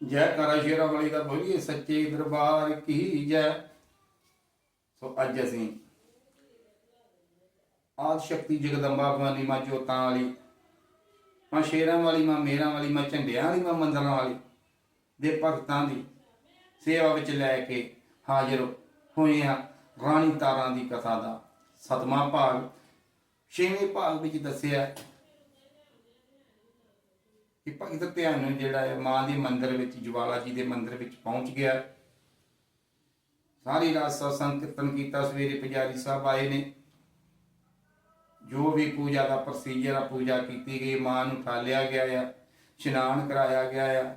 ਜੈ ਕਰਾ ਸ਼ੇਰਾਂ ਵਾਲੀ ਦਾ ਬੋਲੀਏ ਸੱਚੇ ਦਰਬਾਰ ਕੀ ਜੈ? ਸੋ ਅੱਜ ਅਸੀਂ ਆਦ ਸ਼ਕਤੀ ਜਗਦੰਬਾ ਭਵਾਨੀ ਮਾਂ ਜੋਤਾਂ ਵਾਲੀ, ਮਾਂ ਸ਼ੇਰਾਂ ਵਾਲੀ, ਮਾਂ ਮੇਰਾਂ ਵਾਲੀ, ਮਾਂ ਝੰਡਿਆਂ ਵਾਲੀ, ਮਾਂ ਮੰਦਰਾਂ ਵਾਲੀ ਦੇ ਭਗਤਾਂ ਦੀ ਸੇਵਾ ਵਿੱਚ ਲੈ ਕੇ ਹਾਜ਼ਰ ਹੋਏ ਹਾਂ ਰਾਣੀ ਤਾਰਾਂ ਦੀ ਕਥਾ ਦਾ ਸਤਵਾਂ ਭਾਗ। ਛੇਵੇਂ ਭਾਗ ਵਿੱਚ ਦੱਸਿਆ ਕਿ ਭਗਤ ਧਿਆਨ ਜਿਹੜਾ ਹੈ, ਮਾਂ ਦੇ ਮੰਦਿਰ ਵਿੱਚ, ਜਵਾਲਾ ਜੀ ਦੇ ਮੰਦਿਰ ਵਿੱਚ ਪਹੁੰਚ ਗਿਆ। ਸਾਰੀ ਰਾਤ ਸਤਸੰਗ ਕੀਰਤਨ ਕੀਤਾ, ਸਵੇਰੇ ਪੁਜਾਰੀ ਸਾਹਿਬ ਆਏ ਨੇ। ਜੋ ਵੀ ਪੂਜਾ ਦਾ ਪ੍ਰੋਸੀਜਰ ਆ, ਪੂਜਾ ਕੀਤੀ ਗਈ, ਮਾਂ ਨੂੰ ਠਾਲਿਆ ਗਿਆ ਆ, ਇਸ਼ਨਾਨ ਕਰਾਇਆ ਗਿਆ ਆ।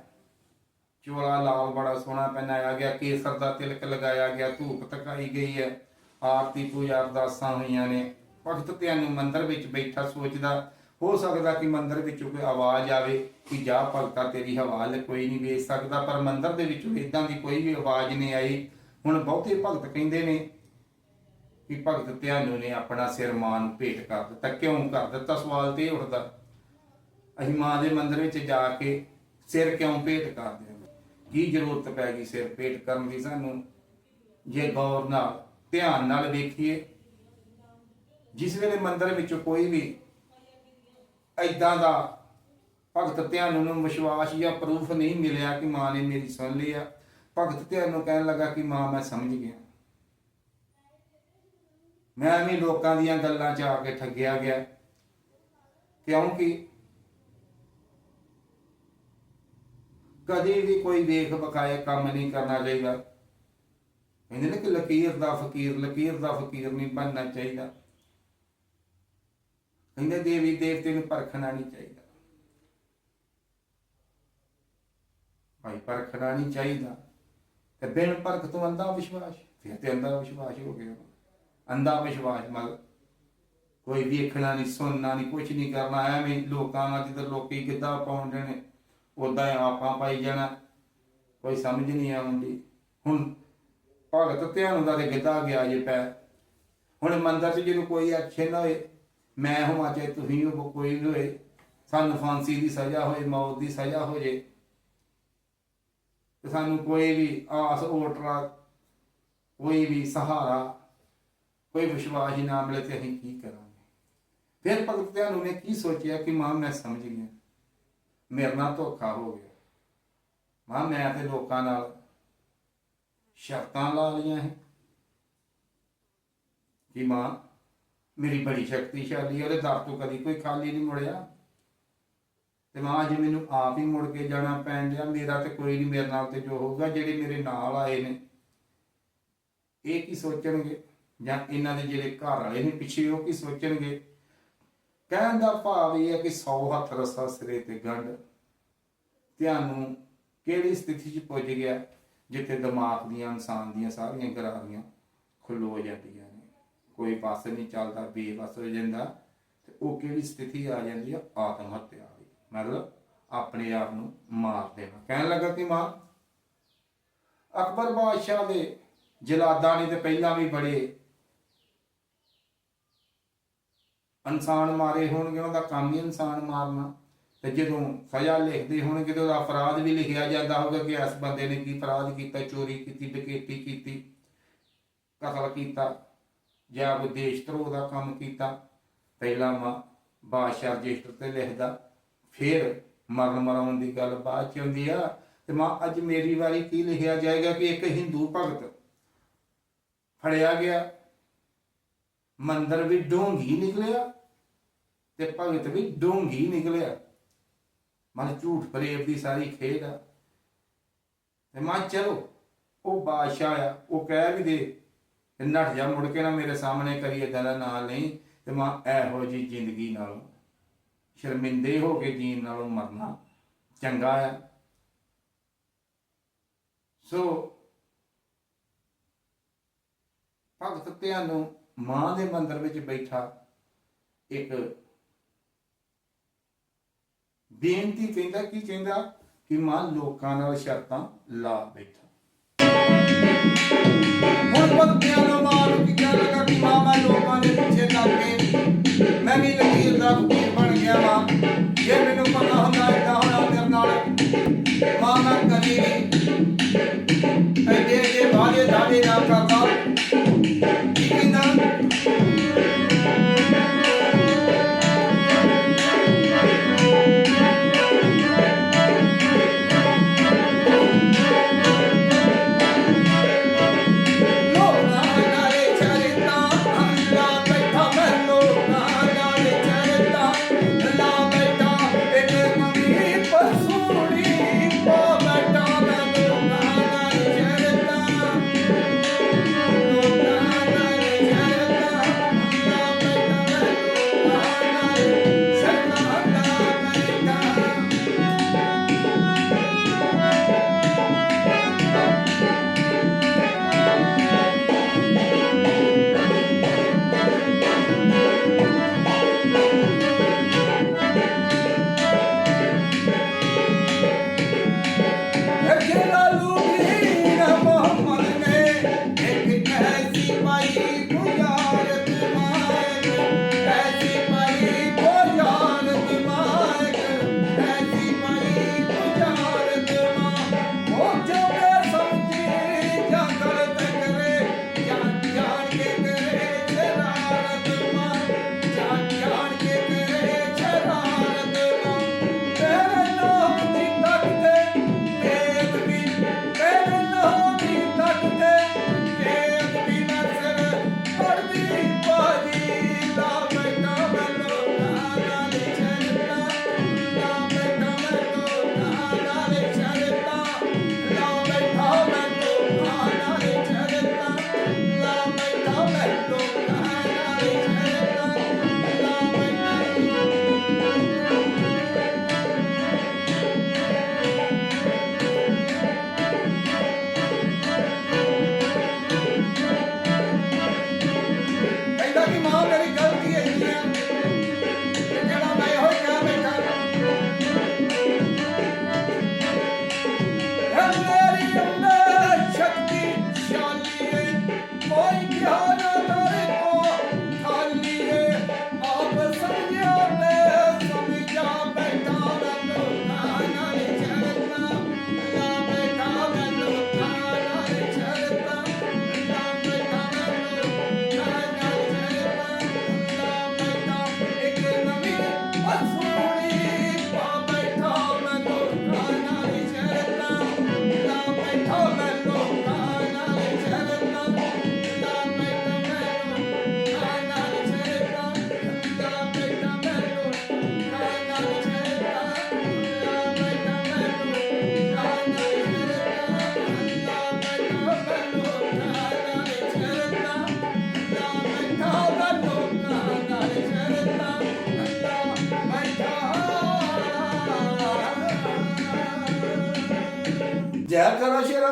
ਚੋਲਾ ਲਾਲ ਬੜਾ ਸੋਹਣਾ ਪਹਿਨਾਇਆ ਗਿਆ, ਕੇਸਰ ਦਾ ਤਿਲਕ ਲਗਾਇਆ ਗਿਆ, ਧੂਪ ਤਕਾਈ ਗਈ ਹੈ ਆਰਤੀ ਪੂਜਾ ਅਰਦਾਸਾਂ ਹੋਈਆਂ ਨੇ। ਭਗਤ ਧਿਆਨ ਨੂੰ ਮੰਦਿਰ ਵਿੱਚ ਬੈਠਾ ਸੋਚਦਾ ਹੋ ਸਕਦਾ ਕਿ ਮੰਦਿਰ ਵਿੱਚੋਂ ਕੋਈ ਆਵਾਜ਼ ਆਵੇ ਕਿ ਜਾ ਭਗਤਾ ਤੇਰੀ ਹਵਾਲ ਕੋਈ ਨਹੀਂ ਵੇਚ ਸਕਦਾ, ਪਰ ਮੰਦਰ ਦੇ ਵਿੱਚੋਂ ਇਦਾਂ ਦੀ ਕੋਈ ਵੀ ਆਵਾਜ਼ ਨਹੀਂ ਆਈ। ਹੁਣ ਬਹੁਤੇ ਭਗਤ ਕਹਿੰਦੇ ਨੇ ਕਿ ਭਗਤ ਧਿਆਨੂ ਨੇ ਆਪਣਾ ਸਿਰ ਮਾਨ ਭੇਟ ਕਰ ਦਿੱਤਾ। ਕਿਉਂ ਕਰ ਦਿੱਤਾ ਸਵਾਲ ਤੇ ਇਹ ਉੱਠਦਾ। ਅਸੀਂ ਮਾਂ ਦੇ ਮੰਦਰ ਵਿੱਚ ਜਾ ਕੇ ਸਿਰ ਕਿਉਂ ਭੇਟ ਕਰਦੇ ਹਾਂ? ਕੀ ਜ਼ਰੂਰਤ ਪੈ ਗਈ ਸਿਰ ਭੇਟ ਕਰਨ ਦੀ ਸਾਨੂੰ? ਜੇ ਗੌਰ ਨਾਲ, ਧਿਆਨ ਨਾਲ ਵੇਖੀਏ, ਜਿਸ ਵੇਲੇ ਮੰਦਰ ਵਿੱਚ ਕੋਈ ਵੀ ਐਦਾਂ ਦਾ ਭਗਤ ਧਿਆਨ ਨੂੰ ਵਿਸ਼ਵਾਸ ਜਾਂ ਪ੍ਰੂਫ ਨਹੀਂ ਮਿਲਿਆ ਕਿ ਮਾਂ ਨੇ ਮੇਰੀ ਸੁਣ ਲਈ ਆ। ਭਗਤ ਧਿਆਨ ਨੂੰ ਕਹਿਣ ਲੱਗਾ ਕਿ ਮਾਂ, ਮੈਂ ਸਮਝ ਗਿਆ। ਮੈਂ ਵੀ ਲੋਕਾਂ ਦੀਆਂ ਗੱਲਾਂ 'ਚ ਆ ਕੇ ਠੱਗਿਆ ਗਿਆ। ਕਿਉਂਕਿ ਕਦੇ ਵੀ ਕੋਈ ਵੇਖ ਬਕਾਏ ਕੰਮ ਨਹੀਂ ਕਰਨਾ ਚਾਹੀਦਾ। ਕਹਿੰਦੇ ਨੇ ਕਿ ਲਕੀਰ ਦਾ ਫਕੀਰ, ਲਕੀਰ ਦਾ ਫਕੀਰ ਨਹੀਂ ਬਣਨਾ ਚਾਹੀਦਾ। ਕਹਿੰਦੇ ਦੇਵੀ ਦੇਵਤੇ ਨੂੰ ਪਰਖਣਾ ਨਹੀਂ ਚਾਹੀਦਾ। ਭਾਈ ਪਰਖਣਾ ਨਹੀਂ ਚਾਹੀਦਾ। ਤੇ ਬਿਨ ਪਰਖ ਤੋਂ ਅੰਧਾ ਵਿਸ਼ਵਾਸ, ਫਿਰ ਤੇ ਅੰਧਾ ਵਿਸ਼ਵਾਸ ਹੋ ਗਿਆ। ਅੰਧਾ ਵਿਸ਼ਵਾਸ ਮਤਲਬ ਕੋਈ ਵੇਖਣਾ ਨਹੀਂ, ਸੁਣਨਾ ਨਹੀਂ ਕੁਝ ਨਹੀਂ ਕਰਨਾ, ਐਵੇਂ ਲੋਕਾਂ ਨਾਲ ਜਿੱਦਾਂ ਲੋਕੀ ਗਿੱਧਾ ਪਾਉਂਦੇ ਨੇ ਉਦਾਂ ਹੀ ਆਪਾਂ ਪਾਈ ਜਾਣਾ। ਕੋਈ ਸਮਝ ਨਹੀਂ ਆਉਂਦੀ। ਹੁਣ ਭਗਤ ਧਿਆਨ ਦਾ ਤੇ ਗਿੱਧਾ ਗਿਆ ਜੇ ਪੈ। ਹੁਣ ਮੰਦਰ 'ਚ ਜਿਹਨੂੰ ਕੋਈ ਅੱਛੇ ਨਾ ਹੋਏ ਮੈਂ ਹੋਵਾਂ ਚਾਹੇ ਤੁਸੀਂ ਹੋ, ਕੋਈ ਵੀ ਹੋਏ। ਸਾਨੂੰ ਫਾਂਸੀ ਦੀ ਸਜ਼ਾ ਹੋਏ, ਮੌਤ ਦੀ ਸਜ਼ਾ ਹੋ ਜੇ। ਤੇ ਸਾਨੂੰ ਕੋਈ ਵੀ ਆਸ, ਓਟਰਾ, ਕੋਈ ਵੀ ਸਹਾਰਾ, ਕੋਈ ਵਿਸ਼ਵਾਸ ਹੀ ਨਾ ਮਿਲੇ ਤੇ ਅਸੀਂ ਕੀ ਕਰਾਂਗੇ? ਫਿਰ ਭਗਤ ਧਿਆਨ ਨੇ ਕੀ ਸੋਚਿਆ ਕਿ ਮਾਂ, ਮੈਂ ਸਮਝ ਗਿਆ। ਮੇਰੇ ਨਾਲ ਧੋਖਾ ਹੋ ਗਿਆ। ਮਾਂ, ਮੈਂ ਤੇ ਲੋਕਾਂ ਨਾਲ ਸ਼ਰਤਾਂ ਲਾ ਲਈਆਂ ਹੈ ਕਿ ਮਾਂ ਮੇਰੀ ਬੜੀ ਸ਼ਕਤੀਸ਼ਾਲੀ ਉਹਦੇ ਦਰ ਤੋਂ ਕਦੀ ਕੋਈ ਖਾਲੀ ਨਹੀਂ ਮੁੜਿਆ। ਤੇ ਮਾਂ ਜੀ, ਮੈਨੂੰ ਆਪ ਹੀ ਮੁੜ ਕੇ ਜਾਣਾ ਪੈਣ ਡਿਆ, ਮੇਰਾ ਤੇ ਕੋਈ ਨਹੀਂ ਮੇਰੇ ਨਾਲ ਤੇ ਜੋ ਹੋਊਗਾ, ਜਿਹੜੇ ਮੇਰੇ ਨਾਲ ਆਏ ਨੇ, ਇਹ ਕੀ ਸੋਚਣਗੇ? ਜਾਂ ਇਹਨਾਂ ਦੇ ਜਿਹੜੇ ਘਰ ਵਾਲੇ ਨੇ ਪਿੱਛੇ, ਉਹ ਕੀ ਸੋਚਣਗੇ? ਕਹਿਣ ਦਾ ਭਾਵ ਇਹ ਹੈ ਕਿ 100 ਹੱਥ ਰਸਾ ਸਿਰੇ ਤੇ ਗੰਢ। ਧਿਆਨ ਕਿਹੜੀ ਸਥਿਤੀ 'ਚ ਪੁੱਜ ਗਿਆ? ਜਿੱਥੇ ਦਿਮਾਗ ਦੀਆਂ, ਇਨਸਾਨ ਦੀਆਂ ਸਾਰੀਆਂ ਗਰਾਰੀਆਂ ਖੁੱਲੋ ਜਾਂਦੀਆਂ ਕੋਈ ਪਾਸੇ ਨਹੀਂ ਚੱਲਦਾ, ਬੇਵਸ ਹੋ ਜਾਂਦਾ ਤੇ ਉਹ ਕਿਹੜੀ ਸਥਿਤੀ ਆ ਜਾਂਦੀ ਆ? ਆਤਮ ਹੱਤਿਆ ਦੀ। ਮਤਲਬ ਆਪਣੇ ਆਪ ਨੂੰ ਮਾਰ ਦੇਣਾ। ਕਹਿਣ ਲੱਗਾ ਕਿ ਮਾਂ, ਅਕਬਰ ਬਾਦਸ਼ਾਹ ਦੇ ਜਲਾਦਾਂ ਨੇ ਤੇ ਪਹਿਲਾਂ ਵੀ ਬੜੇ ਇਨਸਾਨ ਮਾਰੇ ਹੋਣਗੇ, ਉਹਦਾ ਕੰਮ ਹੀ ਇਨਸਾਨ ਮਾਰਨਾ। ਤੇ ਜਦੋਂ ਸਜ਼ਾ ਲਿਖਦੇ ਹੋਣਗੇ ਤੇ ਉਹਦਾ ਅਪਰਾਧ ਵੀ ਲਿਖਿਆ ਜਾਂਦਾ ਹੋਊਗਾ ਕਿ ਇਸ ਬੰਦੇ ਨੇ ਕੀ ਅਪਰਾਧ ਕੀਤਾ, ਚੋਰੀ ਕੀਤੀ, ਡਕੈਤੀ ਕੀਤੀ, ਕਤਲ ਕੀਤਾ। ਜਾਂ ਕੋਈ ਦੇਸ਼ ਧਰੋਹ ਦਾ ਕੰਮ ਕੀਤਾ, ਪਹਿਲਾਂ ਮਾ ਬਾਦਸ਼ਾਹ ਰਜਿਸਟਰ ਤੇ ਲਿਖਦਾ, ਫਿਰ ਮਰਨ ਮਰਾਉਣ ਦੀ ਗੱਲ ਬਾਅਦ ਚ ਹੁੰਦੀ ਆ, ਤੇ ਮਾਂ ਅੱਜ ਮੇਰੀ ਵਾਰੀ ਕੀ ਲਿਖਿਆ ਜਾਏਗਾ ਕਿ ਇੱਕ ਹਿੰਦੂ ਭਗਤ ਫੜਿਆ ਗਿਆ, ਮੰਦਰ ਵੀ ਡੋਂਗੀ ਨਿਕਲਿਆ ਤੇ ਭਗਤ ਵੀ ਡੋਂਗੀ ਨਿਕਲਿਆ। ਮਨ ਝੂਠ ਫਰੇਬ ਦੀ ਸਾਰੀ ਖੇਡ ਆ। ਤੇ ਮਾਂ ਚਲੋ, ਉਹ ਬਾਦਸ਼ਾਹ ਆ, ਉਹ ਕਹਿ ਵੀ ਦੇ ਤੇ ਨੱਠ ਜਾ ਮੁੜ ਕੇ ਨਾ ਮੇਰੇ ਸਾਹਮਣੇ ਕਰੀ ਏਦਾਂ ਦਾ ਨਾਂ ਨਹੀਂ ਤੇ ਮਾਂ ਇਹੋ ਜੀ ਜ਼ਿੰਦਗੀ ਨਾਲੋਂ ਸ਼ਰਮਿੰਦੇ ਹੋ ਕੇ ਜੀਣ ਨਾਲੋਂ ਮਰਨਾ ਚੰਗਾ ਹੈ ਸੋ ਭਗਤ ਧਿਆਨ ਨੂੰ ਮਾਂ ਦੇ ਮੰਦਰ ਵਿੱਚ ਬੈਠਾ ਇੱਕ ਬੇਨਤੀ ਕਹਿੰਦਾ, ਕੀ ਕਹਿੰਦਾ ਕਿ ਮਾਂ ਲੋਕਾਂ ਨਾਲ ਸ਼ਰਤਾਂ ਲਾ ਬੈਠਾ। ਹੁਣ ਭਗਤਿਆਂ ਨੂੰ ਮਾਰ ਕੀ ਕਹਿ ਲਗਾ ਕਿ ਲੋਕਾਂ ਦੇ ਪਿੱਛੇ ਲੱਗ ਕੇ ਮੈਂ ਵੀ ਲਕੀਰ ਦਾ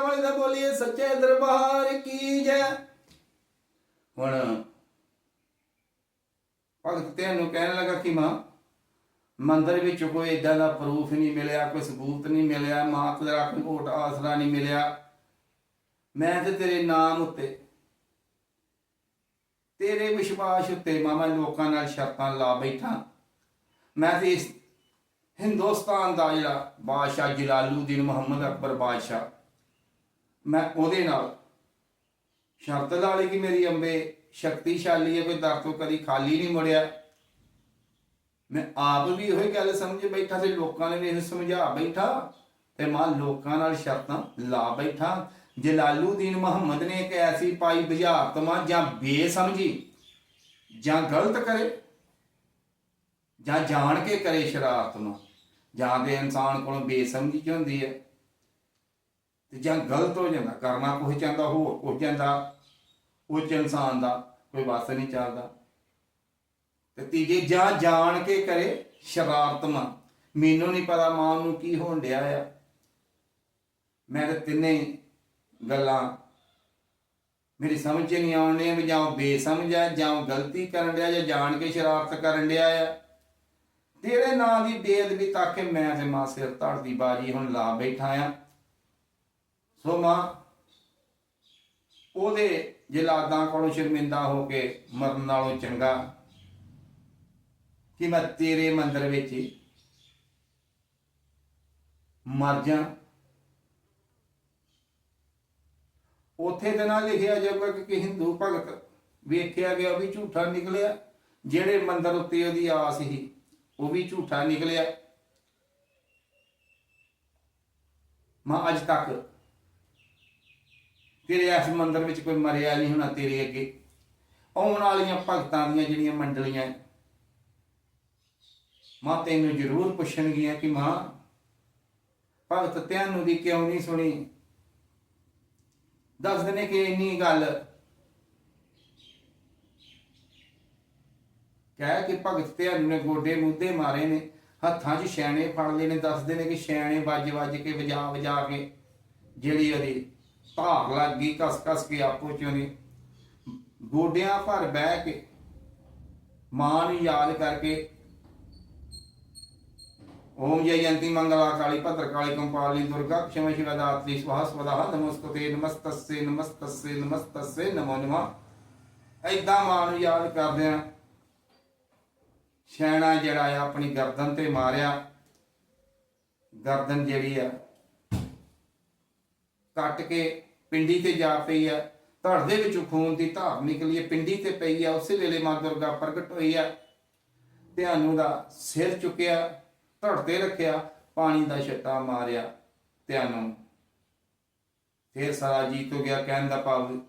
ਵਾਲੀ ਦਾ ਬੋਲੀਏ, ਸੱਚੇ ਦਰਬਾਰ ਕੀ ਜੈ? ਹੁਣ ਭਗਤ ਤੈਨੂੰ ਕਹਿਣ ਲੱਗਾ ਕਿ ਮਾਂ, ਮੰਦਰ ਵਿੱਚ ਕੋਈ ਇਦਾਂ ਦਾ ਪ੍ਰੂਫ ਨਹੀਂ ਮਿਲਿਆ, ਕੋਈ ਸਬੂਤ ਨਹੀਂ ਮਿਲਿਆ ਮਾਂ ਤੇਰਾ ਕੋਈ ਆਸਰਾ ਨਹੀਂ ਮਿਲਿਆ। ਮੈਂ ਤੇ ਤੇਰੇ ਨਾਮ ਉੱਤੇ, ਤੇਰੇ ਵਿਸ਼ਵਾਸ ਉੱਤੇ ਮਾਮਾ ਲੋਕਾਂ ਨਾਲ ਸ਼ਰਤਾਂ ਲਾ ਬੈਠਾ। ਮੈਂ ਤੇ ਹਿੰਦੁਸਤਾਨ ਦਾ ਜਿਹੜਾ ਬਾਦਸ਼ਾਹ ਜਲਾਲੂਦੀਨ ਮੁਹੰਮਦ ਅਕਬਰ ਬਾਦਸ਼ਾਹ ਮੈਂ ਉਹਦੇ ਨਾਲ। ਸ਼ਰਤ ਲਾ ਲਈ ਕਿ ਮੇਰੀ ਅੰਬੇ ਸ਼ਕਤੀਸ਼ਾਲੀ ਹੈ, ਕੋਈ ਦਰ ਕਦੀ ਖਾਲੀ ਨਹੀਂ ਮੁੜਿਆ। ਮੈਂ ਆਪ ਵੀ ਉਹੀ ਗੱਲ ਸਮਝ ਬੈਠਾ ਤੇ ਲੋਕਾਂ ਨੇ ਵੀ ਇਹ ਸਮਝਾ ਬੈਠਾ ਤੇ ਮਾਂ ਲੋਕਾਂ ਨਾਲ ਸ਼ਰਤਾਂ ਲਾ ਬੈਠਾ। ਜਲਾਲੂਦੀਨ ਮੁਹੰਮਦ ਨੇ ਇੱਕ ਐਸੀ ਪਾਈ ਬੁਝਾਰਤ ਮਾਂ, ਜਾਂ ਬੇਸਮਝੀ, ਜਾਂ ਗਲਤ ਕਰੇ, ਜਾਂ ਜਾਣ ਕੇ ਕਰੇ ਸ਼ਰਾਰਤ ਨੂੰ ਜਾਂ ਤੇ ਇਨਸਾਨ ਕੋਲੋਂ ਬੇਸਮਝੀ ਚ ਹੁੰਦੀ ਹੈ। ਤੇ ਜਾਂ ਗਲਤ ਹੋ ਜਾਂਦਾ, ਕਰਨਾ ਕੁਝ ਚਾਹੁੰਦਾ, ਹੋਰ ਕੁਝ ਜਾਂਦਾ ਚ ਇਨਸਾਨ ਦਾ ਕੋਈ ਵਸ ਨਹੀਂ ਚੱਲਦਾ। ਤੇ ਤੀਜੇ, ਜਾਂ ਜਾਣ ਕੇ ਕਰੇ ਸ਼ਰਾਰਤਮਾ। ਮੈਨੂੰ ਨਹੀਂ ਪਤਾ ਮਾਂ ਨੂੰ ਕੀ ਹੋਣ ਡਿਆ ਆ। ਮੈਂ ਤੇ ਤਿੰਨੇ ਗੱਲਾਂ ਮੇਰੀ ਸਮਝ 'ਚ ਨਹੀਂ ਆਉਣੇ ਵੀ ਜਾਂ ਉਹ ਬੇਸਮਝ ਆ, ਜਾਂ ਉਹ ਗਲਤੀ ਕਰਨ ਡਿਆ, ਜਾਂ ਜਾਣ ਕੇ ਸ਼ਰਾਰਤ ਕਰਨ ਡਿਆ ਆ। ਤੇਰੇ ਨਾਂ ਦੀ ਬੇਅਦਬੀ ਤੱਕ ਮੈਂ ਤੇ ਮਾਂ ਸਿਰ ਧੜ ਦੀ ਬਾਜੀ ਹੁਣ ਲਾ ਬੈਠਾ ਆ। ਸੋ ਮਾਂ ਉਹਦੇ ਜਲਾਦਾਂ ਕੋਲੋਂ ਸ਼ਰਮਿੰਦਾ ਹੋ ਕੇ ਮਰਨ ਨਾਲੋਂ ਚੰਗਾ, ਕਿ ਮੈਂ ਤੇਰੇ ਮੰਦਰ ਵਿੱਚ ਮਰ ਜਾ ਉੱਥੇ ਤੇ ਨਾ ਲਿਖਿਆ ਜਾਊਗਾ ਕਿ ਹਿੰਦੂ ਭਗਤ ਵੇਖਿਆ ਗਿਆ ਉਹ ਵੀ ਝੂਠਾ ਨਿਕਲਿਆ, ਜਿਹੜੇ ਮੰਦਰ ਉੱਤੇ ਉਹਦੀ ਆਸ ਸੀ, ਉਹ ਵੀ ਝੂਠਾ ਨਿਕਲਿਆ। ਮੈਂ ਅੱਜ ਤੱਕ ਤੇਰੇ ਇਸ ਮੰਦਰ ਵਿੱਚ ਕੋਈ ਮਰਿਆ ਨਹੀਂ ਹੋਣਾ ਤੇਰੇ ਅੱਗੇ। ਆਉਣ ਵਾਲੀਆਂ ਭਗਤਾਂ ਦੀਆਂ ਜਿਹੜੀਆਂ ਮੰਡਲੀਆਂ ਮਾਂ ਤੈਨੂੰ ਜ਼ਰੂਰ ਪੁੱਛਣਗੀਆਂ ਕਿ ਮਾਂ, ਭਗਤ ਧਿਆਨੂ ਦੀ ਕਿਉਂ ਨਹੀਂ ਸੁਣੀ? ਦੱਸਦੇ ਨੇ ਕਿ ਇੰਨੀ ਗੱਲ। ਕਹਿ ਕਿ ਭਗਤ ਧਿਆਨੂ ਨੇ ਗੋਡੇ ਮੁੱਦੇ ਮਾਰੇ ਨੇ, ਹੱਥਾਂ 'ਚ ਛੈਣੇ ਫੜ ਲਏ ਨੇ ਦੱਸਦੇ ਨੇ ਕਿ ਛੈਣੇ ਵੱਜ ਵੱਜ ਕੇ ਵਜਾ ਵਜਾ ਕੇ ਜਿਹੜੀ ਉਹਦੀ ਧਾਰ ਲੱਗ ਗਈ ਕਸ ਕਸ ਕੇ ਆਪੋ ਚ ਉਹਨੇ ਗੋਡਿਆਂ ਭਰ ਬਹਿ ਕੇ ਮਾਂ ਨੂੰ ਯਾਦ ਕਰਕੇ ਓਮ ਜਯੰਤੀ ਮੰਗਲਾ ਕਾਲੀ ਭਦਰ ਕਾਲੀ ਕੰਪਾਲੀ ਦੁਰਗਾ क्षमा शिवा दात्री स्वाहा स्वदाहा ਨਮਸਤੁਤੇ ਨਮਸਤਸੇ ਨਮਸਤਸੇ ਨਮਸਤਸੇ ਨਮੋ ਨਮः ਐਦਾਂ ਮਾਂ ਨੂੰ ਯਾਦ ਕਰਦੇ ਆ ਛੈਣਾ ਜਿਹੜਾ ਆ ਆਪਣੀ ਗਰਦਨ ਤੇ ਮਾਰਿਆ ਗਰਦਨ ਜਿਹੜੀ ਆ ਕੱਟ ਕੇ ਪਿੰਡੀ ਤੇ ਜਾ ਪਈ ਆ। ਧੜ ਦੇ ਵਿੱਚੋਂ ਖੂਨ ਦੀ ਧਾਰ ਨਿਕਲੀ ਹੈ ਪਿੰਡੀ ਤੇ ਪਈ ਆ, ਉਸੇ ਵੇਲੇ ਮਾਂ ਦੁਰਗਾ ਪ੍ਰਗਟ ਹੋਈ ਆ। ਧਿਆਨੂ ਦਾ ਸਿਰ ਚੁੱਕਿਆ, ਧੜ ਤੇ ਰੱਖਿਆ, ਪਾਣੀ ਦਾ ਛੱਟਾ ਮਾਰਿਆ ਧਿਆਨੂ। ਫਿਰ ਸਾਰਾ ਜੀਤ ਹੋ ਗਿਆ ਕਹਿਣ ਦਾ ਭਾਵ,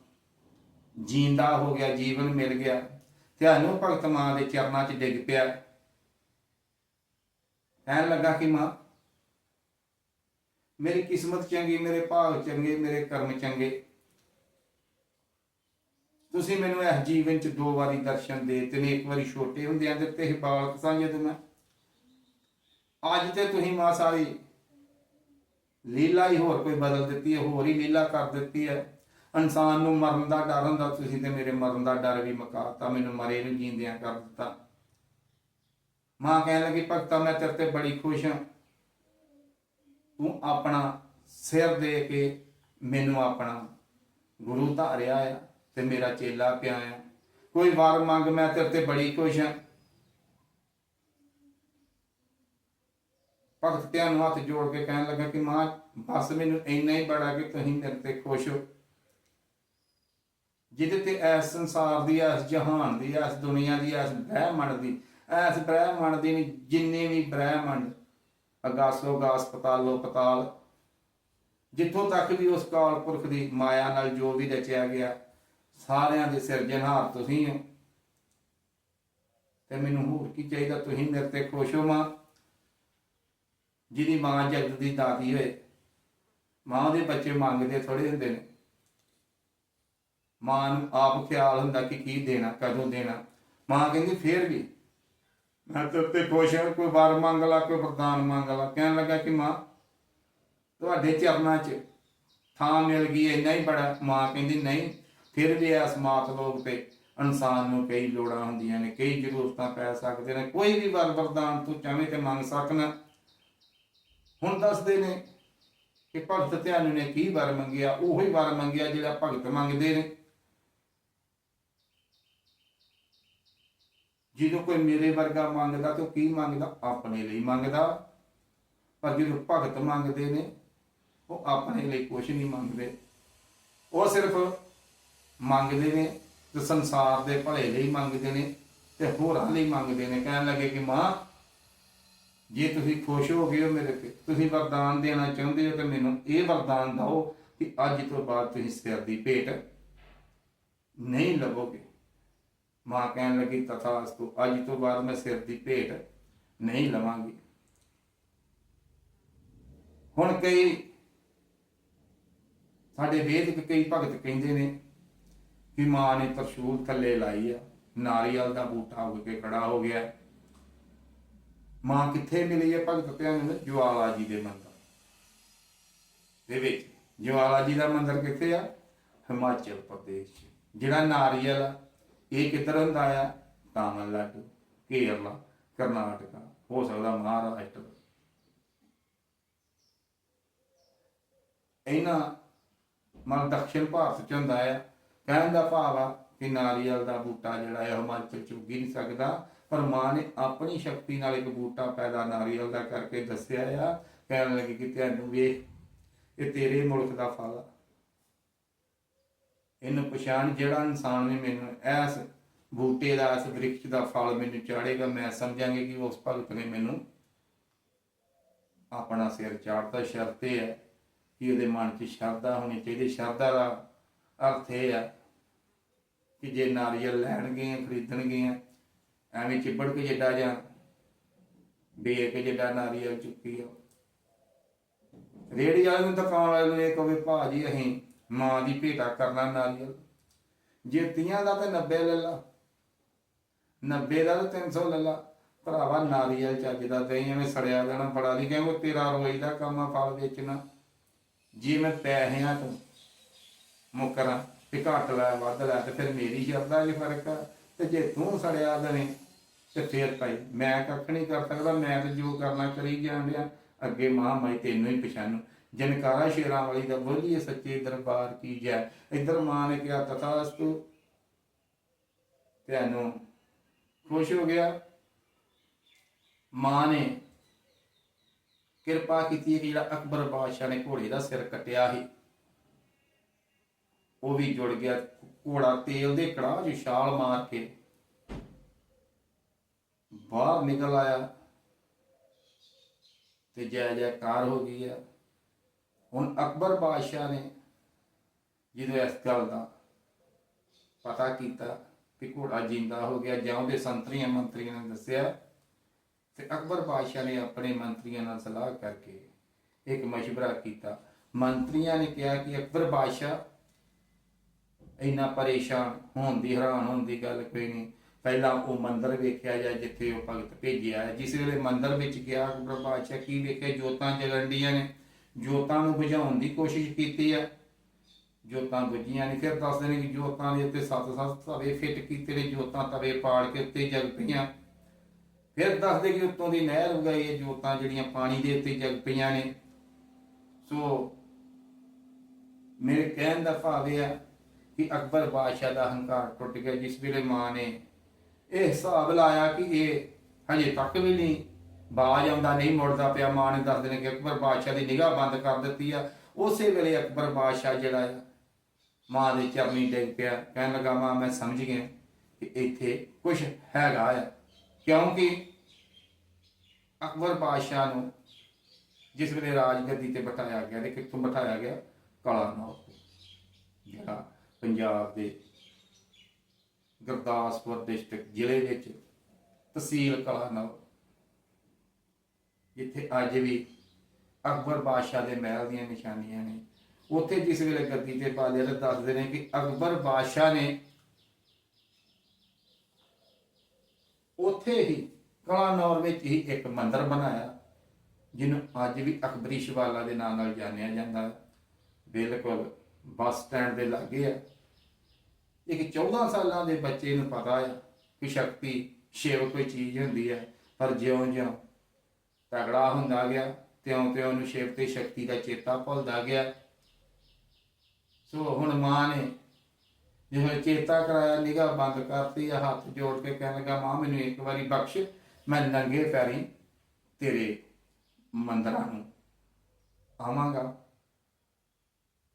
ਜੀਂਦਾ ਹੋ ਗਿਆ, ਜੀਵਨ ਮਿਲ ਗਿਆ। ਧਿਆਨੂ ਭਗਤ ਮਾਂ ਦੇ ਚਰਨਾਂ 'ਚ ਡਿੱਗ ਪਿਆ। ਐਨ ਲੱਗਾ ਕਿ ਮਾਂ ਮੇਰੀ ਕਿਸਮਤ ਚੰਗੀ, ਮੇਰੇ ਭਾਗ ਚੰਗੇ, ਮੇਰੇ ਕਰਮ ਚੰਗੇ। ਤੁਸੀਂ ਮੈਨੂੰ ਇਹ ਜੀਵਨ 'ਚ ਦੋ ਵਾਰੀ ਦਰਸ਼ਨ ਦੇ ਤੇ ਇੱਕ ਵਾਰੀ ਛੋਟੇ ਹੁੰਦਿਆਂ ਦਿੱਤੇ ਸੀ ਬਾਲਕ ਸਾਂ ਜਦੋਂ ਮੈਂ। ਅੱਜ ਤੇ ਤੁਸੀਂ ਮਾਂ ਸਾਰੀ ਲੀਲਾ ਹੀ ਹੋਰ ਕੋਈ ਬਦਲ ਦਿੱਤੀ ਹੈ, ਹੋਰ ਹੀ ਲੀਲਾ ਕਰ ਦਿੱਤੀ ਹੈ। ਇਨਸਾਨ ਨੂੰ ਮਰਨ ਦਾ ਡਰ ਹੁੰਦਾ, ਤੁਸੀਂ ਤੇ ਮੇਰੇ ਮਰਨ ਦਾ ਡਰ ਵੀ ਮੁਕਾਤਾ, ਮੈਨੂੰ ਮਰੇ ਨੂੰ ਜੀਂਦਿਆਂ ਕਰ ਦਿੱਤਾ। ਮਾਂ ਕਹਿਣ ਲੱਗੀ, ਭਗਤਾ, ਮੈਂ ਤੇਰੇ ਤੇ ਬੜੀ ਖੁਸ਼ ਹਾਂ। ਤੂੰ ਆਪਣਾ ਸਿਰ ਦੇ ਕੇ ਮੈਨੂੰ ਆਪਣਾ ਗੁਰੂ ਧਾਰਿਆ ਆ ਤੇ ਮੇਰਾ ਚੇਲਾ ਪਿਆ ਆ। ਕੋਈ ਵਾਰ ਮੰਗ ਮੈਂ ਤੇਰੇ ਤੇ ਬੜੀ ਖੁਸ਼ ਹਾਂ ਭਗਤ ਧਿਆਨ ਨੂੰ ਹੱਥ ਜੋੜ ਕੇ ਕਹਿਣ ਲੱਗਾ ਕਿ ਮਾਂ, ਬਸ ਮੈਨੂੰ ਇੰਨਾ ਹੀ ਬੜਾ ਕਿ ਤੁਸੀਂ ਮੇਰੇ ਤੇ ਖੁਸ਼ ਹੋ। ਜਿਹਦੇ ਤੇ ਇਸ ਸੰਸਾਰ ਦੀ, ਇਸ ਜਹਾਨ ਦੀ, ਇਸ ਦੁਨੀਆ ਦੀ, ਇਸ ਬ੍ਰਹਿਮੰਡ ਦੀ ਐਸ ਬ੍ਰਹਿਮੰਡ ਦੀ ਨਹੀਂ, ਜਿੰਨੇ ਵੀ ਬ੍ਰਹਿਮੰਡ ਅਗਾਸੋ ਗਾਸ ਪਤਾਲੋ ਪਤਾਲ। ਜਿੱਥੋਂ ਤੱਕ ਵੀ ਉਸ ਕਾਲ ਪੁਰਖ ਦੀ ਮਾਇਆ ਨਾਲ ਜੋ ਵੀ ਰਚਿਆ ਗਿਆ, ਸਾਰਿਆਂ ਦੇ ਸਿਰਜਣਹਾਰ ਤੁਸੀਂ ਹੋ। ਤੇ ਮੈਨੂੰ ਹੋਰ ਕੀ ਚਾਹੀਦਾ, ਤੁਸੀਂ ਮੇਰੇ ਤੇ ਖੁਸ਼ ਹੋ ਮਾਂ? ਜਿਹਦੀ ਮਾਂ ਜਗਤ ਦੀ ਦਾਤੀ ਹੋਏ। ਮਾਂ ਦੇ ਬੱਚੇ ਮੰਗਦੇ ਥੋੜੇ ਹੁੰਦੇ ਨੇ। ਮਾਂ ਨੂੰ ਆਪ ਖਿਆਲ ਹੁੰਦਾ ਕਿ ਕੀ ਦੇਣਾ, ਕਦੋਂ ਦੇਣਾ। ਮਾਂ ਕਹਿੰਦੀ, ਫੇਰ ਵੀ ਮੈਂ ਤੇ ਖੁਸ਼ ਹਾਂ, ਕੋਈ ਵਰ ਮੰਗ ਲਾ, ਕੋਈ ਵਰਦਾਨ ਮੰਗ ਲਾ। ਕਹਿਣ ਲੱਗਾ ਕਿ ਮਾਂ, ਤੁਹਾਡੇ ਚਰਨਾਂ 'ਚ ਥਾਂ ਮਿਲ ਗਈ, ਇੰਨਾ ਹੀ ਬੜਾ। ਮਾਂ ਕਹਿੰਦੀ, ਨਹੀਂ, ਫਿਰ ਵੀ ਇਸ ਮਾਤ ਲੋਕ ਤੇ ਇਨਸਾਨ ਨੂੰ ਕਈ ਲੋੜਾਂ ਹੁੰਦੀਆਂ ਨੇ, ਕਈ ਜ਼ਰੂਰਤਾਂ ਪੈ ਸਕਦੇ ਨੇ। ਕੋਈ ਵੀ ਵਰ ਵਰਦਾਨ ਤੂੰ ਚਾਹਵੇਂ ਤੇ ਮੰਗ ਸਕਣਾ ਹੁਣ ਦੱਸਦੇ ਨੇ ਕਿ ਭਗਤ ਧਿਆਨ ਨੇ ਕੀ ਵਰ ਮੰਗਿਆ? ਉਹੀ ਵਰ ਮੰਗਿਆ ਜਿਹੜਾ ਭਗਤ ਮੰਗਦੇ ਨੇ। ਜਦੋਂ ਕੋਈ ਮੇਰੇ ਵਰਗਾ ਮੰਗਦਾ ਤਾਂ ਉਹ ਕੀ ਮੰਗਦਾ? ਆਪਣੇ ਲਈ ਮੰਗਦਾ। ਪਰ ਜਦੋਂ ਭਗਤ ਮੰਗਦੇ ਨੇ, ਉਹ ਆਪਣੇ ਲਈ ਕੁਝ ਨਹੀਂ ਮੰਗਦੇ। ਉਹ ਸਿਰਫ ਮੰਗਦੇ ਨੇ ਤੇ ਸੰਸਾਰ ਦੇ ਭਲੇ ਲਈ ਮੰਗਦੇ ਨੇ ਤੇ ਹੋਰਾਂ ਲਈ ਮੰਗਦੇ ਨੇ। ਕਹਿਣ ਲੱਗੇ ਕਿ ਮਾਂ, ਜੇ ਤੁਸੀਂ ਖੁਸ਼ ਹੋ ਗਏ ਹੋ ਮੇਰੇ ਤੇ, ਤੁਸੀਂ ਵਰਦਾਨ ਦੇਣਾ ਚਾਹੁੰਦੇ ਹੋ ਤੇ ਮੈਨੂੰ ਇਹ ਵਰਦਾਨ ਦਿਓ ਕਿ ਅੱਜ ਤੋਂ ਬਾਅਦ ਤੁਸੀਂ ਸਿਰ ਦੀ ਭੇਟ ਨਹੀਂ ਲਵੋਗੇ। ਮਾਂ ਕਹਿਣ ਲੱਗੀ ਤਥਾਸਤੂ ਅੱਜ ਤੋਂ ਬਾਅਦ ਮੈਂ ਸਿਰ ਦੀ ਭੇਟ ਨਹੀਂ ਲਵਾਂਗੀ। ਹੁਣ ਕਈ ਸਾਡੇ ਵੇਦਿਕ ਕਈ ਭਗਤ ਕਹਿੰਦੇ ਨੇ ਕਿ ਮਾਂ ਨੇ ਤਰਸ਼ੂਲ ਥੱਲੇ ਲਾਈ ਆ, ਨਾਰੀਅਲ ਦਾ ਬੂਟਾ ਉੱਗ ਕੇ ਖੜਾ ਹੋ ਗਿਆ। ਮਾਂ ਕਿੱਥੇ ਮਿਲੀ ਹੈ ਭਗਤ ਧਿਆਨ ਨੂੰ ਜਵਾਲਾ ਜੀ ਦੇ ਮੰਦਰ। ਦੇ ਵਿੱਚ ਜਵਾਲਾ ਜੀ ਦਾ ਮੰਦਰ ਕਿੱਥੇ ਆ? ਹਿਮਾਚਲ ਪ੍ਰਦੇਸ਼। ਜਿਹੜਾ ਨਾਰੀਅਲ ਆ ਇਹ ਕਿੱਧਰ ਹੁੰਦਾ ਆ? ਤਾਮਿਲਨਾਡੂ, ਕੇਰਲਾ, ਕਰਨਾਟਕਾ। ਹੋ ਸਕਦਾ ਮਹਾਰਾਸ਼ਟਰ। ਇਹਨਾਂ ਮਨ ਦક્ષਿਣ ਭਾਰਤ ਚ ਹੁੰਦਾ ਆ। ਕਹਿਣ ਦਾ ਭਾਵ ਆ ਕਿ ਨਾਰੀਅਲ ਦਾ ਬੂਟਾ ਜਿਹੜਾ ਹੈ ਹਿਮਾਚਲ ਚ ਉੱਗੀ ਨਹੀਂ ਸਕਦਾ। ਪਰ ਮਾਂ ਨੇ ਆਪਣੀ ਸ਼ਕਤੀ ਨਾਲ ਇੱਕ ਬੂਟਾ ਪੈਦਾ ਨਾਰੀਅਲ ਦਾ ਕਰਕੇ ਦੱਸਿਆ ਆ। ਕਹਿਣ ਲੱਗੀ ਕਿ ਤੈਨੂੰ ਵੇਖ, ਇਹ ਤੇਰੇ ਮੁਲਕ ਦਾ ਫਲ ਆ। ਇਹਨੂੰ ਪਛਾਣ ਜਿਹੜਾ ਇਨਸਾਨ ਵੀ ਮੈਨੂੰ ਐਸ ਬੂਟੇ ਦਾ ਇਸ ਬ੍ਰਿਕਸ਼ ਦਾ ਫਲ ਮੈਨੂੰ ਚਾੜੇਗਾ, ਮੈਂ ਸਮਝਾਂਗੇ ਕਿ ਉਸ ਭਗਤ ਨੇ ਮੈਨੂੰ ਆਪਣਾ ਸਿਰ ਚਾੜਤਾ। ਸ਼ਰਤ ਇਹ ਹੈ ਕਿ ਉਹਦੇ ਮਨ 'ਚ ਸ਼ਰਧਾ ਹੋਣੀ ਚਾਹੀਦੀ। ਸ਼ਰਧਾ ਦਾ ਅਰਥ ਇਹ ਹੈ ਕਿ ਜੇ ਨਾਰੀਅਲ ਲੈਣਗੇ, ਖਰੀਦਣਗੇ, ਐਵੇਂ ਚਿੱਬੜ ਕੇ ਜਿੱਡਾ ਜਾਂ ਵੇਚ ਕੇ ਜਿੱਡਾ ਨਾਰੀਅਲ ਚੁੱਕੀ ਆ। ਰੇੜੀ ਵਾਲੇ ਨੂੰ ਦੁਕਾਨ ਵਾਲੇ ਨੂੰ ਇਹ ਕਹੇ ਭਾਜੀ ਅਸੀਂ ਮਾਂ ਦੀ ਭੇਟਾ ਕਰਨਾ ਨਾਰੀਅਲ। ਜੇ ਤੀਆਂ ਦਾ ਤੇ 90 ਲੈ ਲਾ 90 ਦਾ ਤੇ 300 ਲੈ ਲਾ ਭਰਾਵਾ ਨਾਰੀਅਲ ਚੱਜਦਾ ਤੇ ਐਵੇਂ ਸੜਿਆ ਜਾਣਾ ਬੜਾ ਨਹੀਂ ਕਹਿੰਦੇ ਤੇਰਾ ਰੋਈ ਦਾ ਕੰਮ ਆ ਫਲ ਵੇਚਣਾ। ਜੇ ਮੈਂ ਪੈਸਿਆਂ ਤੋਂ ਮੁਕਰਾਂ ਤੇ ਘੱਟ ਲੈ, ਵੱਧ ਲੈ, ਤੇ ਫਿਰ ਮੇਰੀ ਸ਼ਰਧਾ ਇਹ ਫ਼ਰਕ ਆ। ਤੇ ਜੇ ਤੂੰ ਸੜਿਆ ਦੇਵੇਂ ਤੇ ਫੇਰ ਭਾਈ ਮੈਂ ਕੱਖ ਨਹੀਂ ਕਰ ਸਕਦਾ, ਮੈਂ ਤੇ ਜੋ ਕਰਨਾ ਕਰੀ ਡਿਆ। ਅੱਗੇ ਮਾਂ ਮੈਂ ਤੈਨੂੰ ਹੀ ਪਛਾਣੂ। ਜਨਕਾਰਾ ਸ਼ੇਰਾਂ ਵਾਲੀ ਦਾ ਬੋਲੀਏ ਸੱਚੇ ਦਰਬਾਰ ਕੀ ਜੈ। ਇਧਰ ਮਾਂ ਨੇ ਕਿਹਾ, ਤਥਾਸਤੂ ਤੈਨੂੰ ਖੁਸ਼ ਹੋ ਗਿਆ। ਮਾਂ ਨੇ ਕਿਰਪਾ ਕੀਤੀ ਕਿ ਜਿਹੜਾ ਅਕਬਰ ਬਾਦਸ਼ਾਹ ਨੇ ਘੋੜੇ ਦਾ ਸਿਰ ਕੱਟਿਆ ਸੀ, ਉਹ ਵੀ ਜੁੜ ਗਿਆ। ਘੋੜਾ ਤੇਲ ਦੇ ਕੜਾਹ 'ਚ ਛਾਲ ਮਾਰ ਕੇ ਬਾਹਰ ਨਿਕਲ ਆਇਆ ਤੇ ਜੈ ਜੈਕਾਰ ਹੋ ਗਈ ਆ। ਹੁਣ ਅਕਬਰ ਬਾਦਸ਼ਾਹ ਨੇ ਜਦੋਂ ਇਸ ਗੱਲ ਦਾ ਪਤਾ ਕੀਤਾ ਕਿ ਘੋੜਾ ਜਿੰਦਾ ਹੋ ਗਿਆ, ਜਾਂ ਉਹਦੇ ਸੰਤਰੀਆਂ ਮੰਤਰੀਆਂ ਨੇ ਦੱਸਿਆ, ਤੇ ਅਕਬਰ ਬਾਦਸ਼ਾਹ ਨੇ ਆਪਣੇ ਮੰਤਰੀਆਂ ਨਾਲ ਸਲਾਹ ਕਰਕੇ ਇੱਕ ਮਸ਼ਵਰਾ ਕੀਤਾ। ਮੰਤਰੀਆਂ ਨੇ ਕਿਹਾ ਕਿ ਅਕਬਰ ਬਾਦਸ਼ਾਹ ਇੰਨਾ ਪਰੇਸ਼ਾਨ ਹੋਣ ਦੀ, ਹੈਰਾਨ ਹੋਣ ਦੀ ਗੱਲ ਕੋਈ ਨਹੀਂ। ਪਹਿਲਾਂ ਉਹ ਮੰਦਰ ਵੇਖਿਆ ਜਾਂ ਜਿੱਥੇ ਉਹ ਭਗਤ ਭੇਜਿਆ ਹੈ। ਜਿਸ ਵੇਲੇ ਮੰਦਰ ਵਿੱਚ ਗਿਆ, ਅਕਬਰ ਬਾਦਸ਼ਾਹ ਕੀ ਵੇਖਿਆ? ਜੋਤਾਂ ਜਗਣ ਨੇ। ਜੋਤਾਂ ਨੂੰ ਬੁਝਾਉਣ ਦੀ ਕੋਸ਼ਿਸ਼ ਕੀਤੀ ਆ। ਜੋਤਾਂ ਬੁਝੀਆਂ ਨਹੀਂ ਫਿਰ ਦੱਸਦੇ ਨੇ ਕਿ ਜੋਤਾਂ ਦੇ ਉੱਤੇ ਸੱਤ ਸੱਤ ਤਵੇ ਫਿੱਟ ਕੀਤੇ ਨੇ, ਜੋਤਾਂ ਤਵੇ ਪਾੜ ਕੇ ਉੱਤੇ ਜਗ ਪਈਆਂ। ਫਿਰ ਦੱਸਦੇ ਕਿ ਉੱਤੋਂ ਦੀ ਨਹਿਰ ਉਗਾਈ ਇਹ ਜੋਤਾਂ ਜਿਹੜੀਆਂ ਪਾਣੀ ਦੇ ਉੱਤੇ ਜਗ ਪਈਆਂ ਨੇ। ਸੋ ਮੇਰੇ ਕਹਿਣ ਦਾ ਭਾਵ ਇਹ ਆ ਕਿ ਅਕਬਰ ਬਾਦਸ਼ਾਹ ਦਾ ਹੰਕਾਰ ਟੁੱਟ ਗਿਆ, ਜਿਸ ਵੇਲੇ ਮਾਂ ਨੇ ਇਹ ਹਿਸਾਬ ਲਾਇਆ ਕਿ ਇਹ ਹਜੇ ਤੱਕ ਵੀ ਨਹੀਂ ਬਾਜ ਆਉਂਦਾ, ਨਹੀਂ ਮੁੜਦਾ ਪਿਆ, ਮਾਂ ਨੇ ਦੱਸਦੇ ਨੇ ਕਿ ਅਕਬਰ ਬਾਦਸ਼ਾਹ ਦੀ ਨਿਗਾਹ ਬੰਦ ਕਰ ਦਿੱਤੀ ਆ। ਉਸੇ ਵੇਲੇ ਅਕਬਰ ਬਾਦਸ਼ਾਹ ਜਿਹੜਾ ਆ, ਮਾਂ ਦੇ ਚਰਨੀ ਡਿੱਗ ਪਿਆ। ਕਹਿਣ ਲੱਗਾ, ਮਾਂ, ਮੈਂ ਸਮਝ ਗਿਆ ਕਿ ਇੱਥੇ ਕੁਝ ਹੈਗਾ ਆ। ਕਿਉਂਕਿ ਅਕਬਰ ਬਾਦਸ਼ਾਹ ਨੂੰ ਜਿਸ ਵੇਲੇ ਰਾਜਗੱਦੀ ਤੇ ਬਿਠਾਇਆ ਗਿਆ ਤੇ ਕਿੱਥੋਂ ਬਿਠਾਇਆ ਗਿਆ? ਕਾਲਾ ਨੌਰ ਜਿਹੜਾ ਪੰਜਾਬ ਦੇ ਗੁਰਦਾਸਪੁਰ ਡਿਸਟ੍ਰਿਕਟ ਜ਼ਿਲ੍ਹੇ ਵਿੱਚ ਤਹਿਸੀਲ ਕਾਲਾ ਕਲਾਨੌਰ ਜਿੱਥੇ ਅੱਜ ਵੀ ਅਕਬਰ ਬਾਦਸ਼ਾਹ ਦੇ ਮਹਿਲ ਦੀਆਂ ਨਿਸ਼ਾਨੀਆਂ ਨੇ। ਉੱਥੇ ਜਿਸ ਵੇਲੇ ਗੱਦੀ ਤੇ ਬਾਲੇ ਤੇ ਦੱਸਦੇ ਨੇ ਕਿ ਅਕਬਰ ਬਾਦਸ਼ਾਹ ਨੇ ਉੱਥੇ ਹੀ ਕਲਾਨੌਰ ਵਿੱਚ ਹੀ ਇੱਕ ਮੰਦਿਰ ਬਣਾਇਆ, ਜਿਹਨੂੰ ਅੱਜ ਵੀ ਅਕਬਰੀ ਸ਼ਿਵਾਲਾ ਦੇ ਨਾਂ ਨਾਲ ਜਾਣਿਆ ਜਾਂਦਾ ਹੈ। ਬਿਲਕੁਲ ਬੱਸ ਸਟੈਂਡ ਦੇ ਲਾਗੇ ਆ। ਇੱਕ 14 ਸਾਲਾਂ ਦੇ ਬੱਚੇ ਨੂੰ ਪਤਾ ਆ ਕਿ ਸ਼ਕਤੀ ਸ਼ਿਵ ਕੋਈ ਚੀਜ਼ ਹੁੰਦੀ ਹੈ, ਪਰ ਜਿਉਂ-ਜਿਉਂ ਤਗੜਾ ਹੁੰਦਾ ਗਿਆ ਤਿਉਂ-ਤਿਉਂ ਨੂੰ ਸ਼ਿਵ ਤੇ ਸ਼ਕਤੀ ਦਾ ਚੇਤਾ ਭੁੱਲਦਾ ਗਿਆ। ਸੋ ਹੁਣ ਮਾਂ ਨੇ ਜਿਵੇਂ ਚੇਤਾ ਕਰਾਇਆ, ਨਿਗਾਹ ਬੰਦ ਕਰਤੀ ਆ ਹੱਥ ਜੋੜ ਕੇ ਕਹਿਣ ਲੱਗਾ, ਮਾਂ, ਮੈਨੂੰ ਇੱਕ ਵਾਰੀ ਬਖਸ਼, ਮੈਂ ਨੰਗੇ ਪੈਰੀਂ ਤੇਰੇ ਮੰਦਰਾਂ ਨੂੰ ਆਵਾਂਗਾ।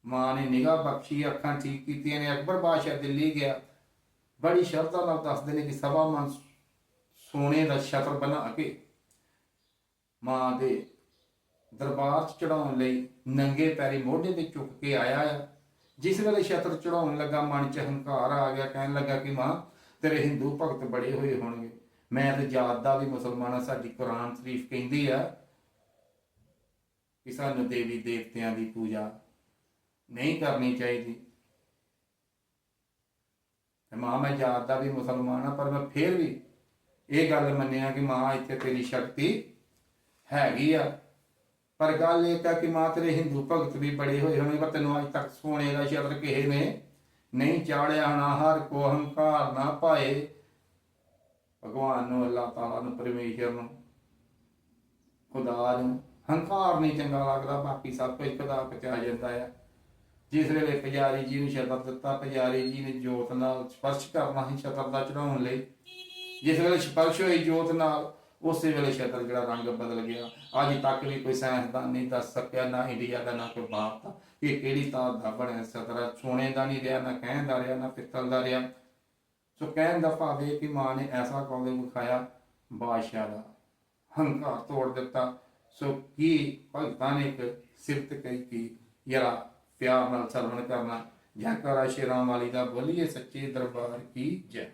ਮਾਂ ਨੇ ਨਿਗਾਹ ਬਖਸ਼ੀ, ਅੱਖਾਂ ਠੀਕ ਕੀਤੀਆਂ ਨੇ। ਅਕਬਰ ਬਾਦਸ਼ਾਹ ਦਿੱਲੀ ਗਿਆ। ਬੜੀ ਸ਼ਰਧਾ ਨਾਲ ਦੱਸਦੇ ਨੇ ਕਿ ਸਭਾ ਮਨ ਸੋਨੇ ਦਾ ਛਤਰ ਬਣਾ ਕੇ ਮਾਂ ਦੇ ਦਰਬਾਰ 'ਚ ਚੜਾਉਣ ਲਈ ਨੰਗੇ ਪੈਰੀ ਮੋਢੇ ਤੇ ਚੁੱਕ ਕੇ ਆਇਆ ਆ। ਜਿਸ ਵੇਲੇ ਛਤਰ ਚੜਾਉਣ ਲੱਗਾ, ਮਨ 'ਚ ਹੰਕਾਰ ਆ ਗਿਆ, ਕਹਿਣ ਲੱਗਾ ਕਿ ਮਾਂ, ਤੇਰੇ ਹਿੰਦੂ ਭਗਤ ਬੜੇ ਹੋਏ ਹੋਣਗੇ। ਮੈਂ ਤੇ ਜਾਤਦਾ ਵੀ ਮੁਸਲਮਾਨ ਆ, ਸਾਡੀ ਕੁਰਾਨ ਸ਼ਰੀਫ ਕਹਿੰਦੀ ਆ ਕਿ ਸਾਨੂੰ ਦੇਵੀ ਦੇਵਤਿਆਂ ਦੀ ਪੂਜਾ ਨਹੀਂ ਕਰਨੀ ਚਾਹੀਦੀ। ਮਾਂ, ਮੈਂ ਜਾਤਦਾ ਵੀ ਮੁਸਲਮਾਨ ਆ, ਪਰ ਮੈਂ ਫੇਰ ਵੀ ਇਹ ਗੱਲ ਮੰਨਿਆ ਕਿ ਮਾਂ, ਇੱਥੇ ਤੇਰੀ ਸ਼ਕਤੀ ਹੈਗੀ ਆ। ਪਰ ਗੱਲ ਇਹ ਆ ਕਿ ਮਾਂ ਹਿੰਦੂ ਭਗਤ ਵੀ ਬੜੇ ਹੋਏ ਹੋਣੇ, ਪਰ ਤੈਨੂੰ ਅੱਜ ਤੱਕ ਸੋਨੇ ਦਾ ਸ਼ਤਰ ਕਿਸੇ ਨੇ, ਨਹੀਂ ਚਾੜਿਆ ਨਾ ਹਰ ਕੋ ਹੰਕਾਰ ਨਾ ਪਾਏ। ਭਗਵਾਨ ਨੂੰ, ਅੱਲਾਹ ਤਾਲਾ ਨੂੰ, ਪਰਮੇਸ਼ਰ ਨੂੰ, ਖੁਦਾ ਨੂੰ ਹੰਕਾਰ ਨਹੀਂ ਚੰਗਾ ਲੱਗਦਾ, ਬਾਕੀ ਸਭ ਕੁਝ ਖੁਦਾ ਪਚਾ ਜਾਂਦਾ ਆ। ਜਿਸ ਵੇਲੇ ਪੁਜਾਰੀ ਜੀ ਨੂੰ ਸ਼ਤਰ ਦਿੱਤਾ, ਪੁਜਾਰੀ ਜੀ ਨੇ ਜੋਤ ਨਾਲ ਸਪਰਸ਼ ਕਰਨਾ ਸੀ ਸ਼ਤਰ ਦਾ ਚੜਾਉਣ ਲਈ। ਜਿਸ ਵੇਲੇ ਸਪਰਸ਼ ਹੋਈ ਜੋਤ ਨਾਲ ਉਸੇ ਵੇਲੇ ਸ਼ਤਰ ਜਿਹੜਾ ਰੰਗ ਬਦਲ ਗਿਆ। ਅੱਜ ਤੱਕ ਵੀ ਕੋਈ ਸਾਇੰਸਦਾਨ ਨਹੀਂ ਦੱਸ ਸਕਿਆ ਨਾ ਇੰਡੀਆ ਦਾ, ਨਾ ਕੋਈ ਬਾਹਰ ਦਾ। ਇਹ ਕਿਹੜੀ ਤਾਂ ਦਾ ਬਣਿਆ ਸਤਰਾ? ਸੋਨੇ ਦਾ ਨਹੀਂ ਰਿਹਾ, ਨਾ ਕਹਿਣ ਦਾ ਰਿਹਾ, ਨਾ ਪਿੱਤਲ ਦਾ ਰਿਹਾ। ਸੋ ਕਹਿਣ ਦਾ ਭਾਵ ਇਹ ਕਿ ਮਾਂ ਨੇ ਐਸਾ ਕੌਲੇ ਵਿਖਾਇਆ, ਬਾਦਸ਼ਾਹ ਦਾ ਹੰਕਾਰ ਤੋੜ ਦਿੱਤਾ। ਸੋ ਕੀ ਭਗਤਾਂ ਨੇ ਇੱਕ ਸਿਫਤ ਕਹੀ ਕਿ ਯਾਰਾ ਪਿਆਰ ਨਾਲ ਸਰਵਣ ਕਰਨਾ, ਜਾਂ ਕਰਾ ਸ਼ੇਰਾਂ ਵਾਲੀ ਦਾ ਬੋਲੀਏ ਸੱਚੇ ਦਰਬਾਰ ਕੀ ਜੈ?